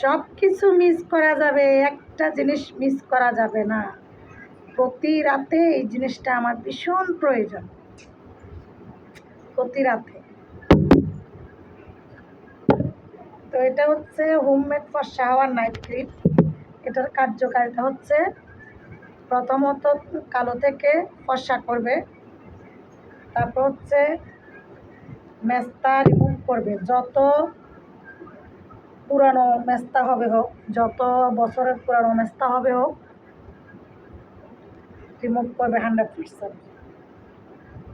সব কিছু মিস করা যাবে, একটা জিনিস মিস করা যাবে না। প্রতি রাতে এই জিনিসটা আমার ভীষণ প্রয়োজন। প্রতি রাতে। তো এটা হচ্ছে homemade for shower night cream এটার কার্যকারিতা হচ্ছে প্রথমত কালো থেকে ফর্সা করবে, তারপর হচ্ছে মেস্তা রিমুভ করবে। যত পুরানো মেস্তা হবে হোক, যত বছরের পুরানো মেস্তা হবে হোক রিমুভ করবে হান্ড্রেড পার্সেন্ট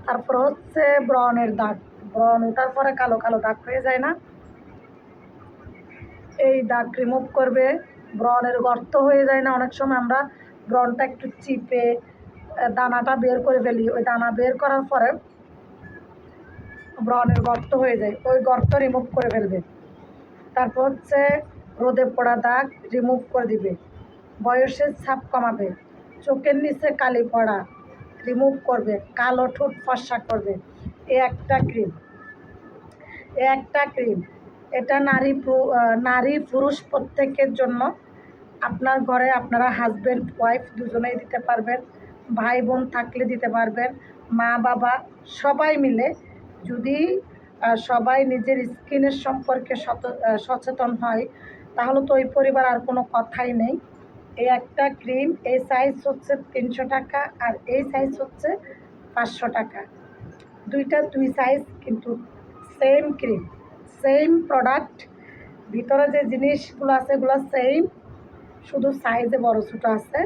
তারপর হচ্ছে ব্রনের দাগ। ব্রন ওঠার পরে কালো কালো দাগ হয়ে যায় না। এই দাগ রিমুভ করবে, ব্রনের গর্ত হয়ে যায় না। অনেক সময় আমরা ব্রনটা একটু চিপে দানাটা বের করে ফেলি। ওই দানা বের করার পরে ব্রনের গর্ত হয়ে যায়। ওই গর্ত রিমুভ করে ফেলবে। তারপর হচ্ছে রোদে পড়া দাগ রিমুভ করে দিবে। বয়সের ছাপ কমাবে। চোখের নিচে কালি পড়া রিমুভ করবে। কালো ঠোঁট ফর্সা করবে। এ একটা ক্রিম এ একটা ক্রিম এটা নারী নারী পুরুষ প্রত্যেকের জন্য আপনার ঘরে আপনারা হাজব্যান্ড ওয়াইফ দুজনেই দিতে পারবেন। ভাই বোন থাকলে দিতে পারবেন। মা বাবা সবাই মিলে যদি সবাই নিজের স্কিনের সম্পর্কে সচেতন হয়, তাহলে তো ওই পরিবার আর কোনো কথাই নেই। এই একটা ক্রিম, এই সাইজ হচ্ছে তিনশো টাকা আর এই সাইজ হচ্ছে পাঁচশো টাকা। দুইটা দুই সাইজ কিন্তু সেম ক্রিম সেম প্রোডাক্ট ভিতরে যে জিনিসগুলো আছে এগুলো সেম শুধু সাইজে বড় ছোটো আছে।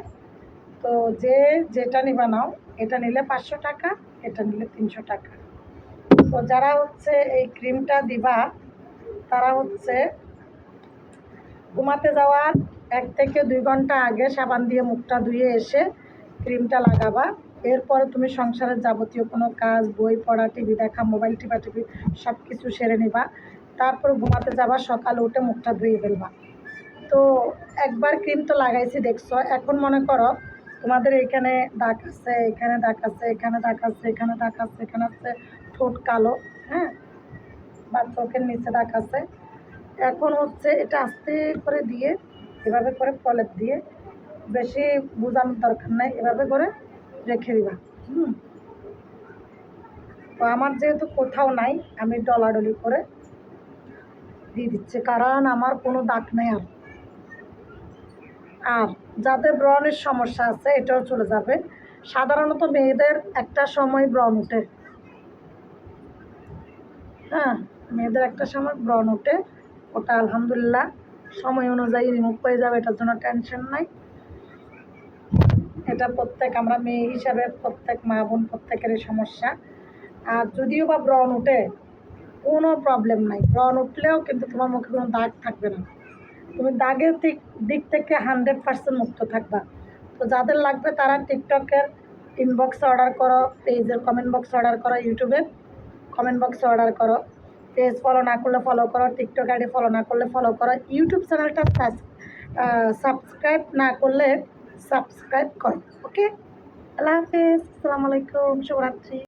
তো যে যেটা নিবা নাও, এটা নিলে পাঁচশো টাকা, এটা নিলে তিনশো টাকা। তো যারা হচ্ছে এই ক্রিমটা দিবা, তারা হচ্ছে ঘুমাতে যাওয়ার এক থেকে দুই ঘণ্টা আগে সাবান দিয়ে মুখটা ধুয়ে এসে ক্রিমটা লাগাবা। এরপরে তুমি সংসারের যাবতীয় কোনো কাজ, বই পড়া, টিভি দেখা, মোবাইল, টিপা টিভি সব কিছু সেরে নিবা। তারপর ঘুমাতে যাবা, সকালে উঠে মুখটা ধুয়ে ফেলবা। তো একবার ক্রিম তো লাগাইছি, দেখছ। এখন মনে করো তোমাদের এখানে দাগ আছে, এখানে দাগ আছে, এখানে দাগ আছে, এখানে দাগ আছে, এখানে আছে। ঠোঁট কালো হ্যাঁ? বা চোখের নিচে দাগ আছে। এখন হচ্ছে এটা আস্তে করে দিয়ে, এভাবে করে প্রলেপ দিয়ে বেশি বোঝানোর দরকার নাই, এভাবে করে রেখে দিবা, হুম? তো আমার যেহেতু কোথাও নাই, আমি ডলাডলি করে দিয়ে দিচ্ছি, কারণ আমার কোনো দাগ নেই আর। আর যাদের ব্রণের সমস্যা আছে, এটাও চলে যাবে। সাধারণত মেয়েদের একটা সময় ব্রণ উঠে হ্যাঁ মেয়েদের একটা সময় ব্রণ ওঠে। ওটা আলহামদুলিল্লাহ, সময় অনুযায়ী রিমুভ হয়ে যাবে, এটার জন্য টেনশন নাই। এটা প্রত্যেক আমরা মেয়ে হিসাবে প্রত্যেক মা বোন প্রত্যেকেরই সমস্যা। আর যদিও বা ব্রণ উঠে কোনো প্রবলেম নাই। ব্রণ উঠলেও কিন্তু তোমার মুখে কোনো দাগ থাকবে না। তুমি দাগের দিক দিক থেকে হান্ড্রেড পার্সেন্ট মুক্ত থাকবা। তো যাদের লাগবে তারা টিকটকের ইনবক্সে অর্ডার করো পেজের কমেন্ট বক্সে অর্ডার করো ইউটিউবের কমেন্ট বক্সে অর্ডার করো। পেজ ফলো না করলে ফলো করো টিকটক আইডি ফলো না করলে ফলো করো। ইউটিউব চ্যানেলটা সাবস্ক্রাইব না করলে সাবস্ক্রাইব করো ওকে আল্লাহ হাফেজ, আসসালামু আলাইকুম, শুভরাত্রি।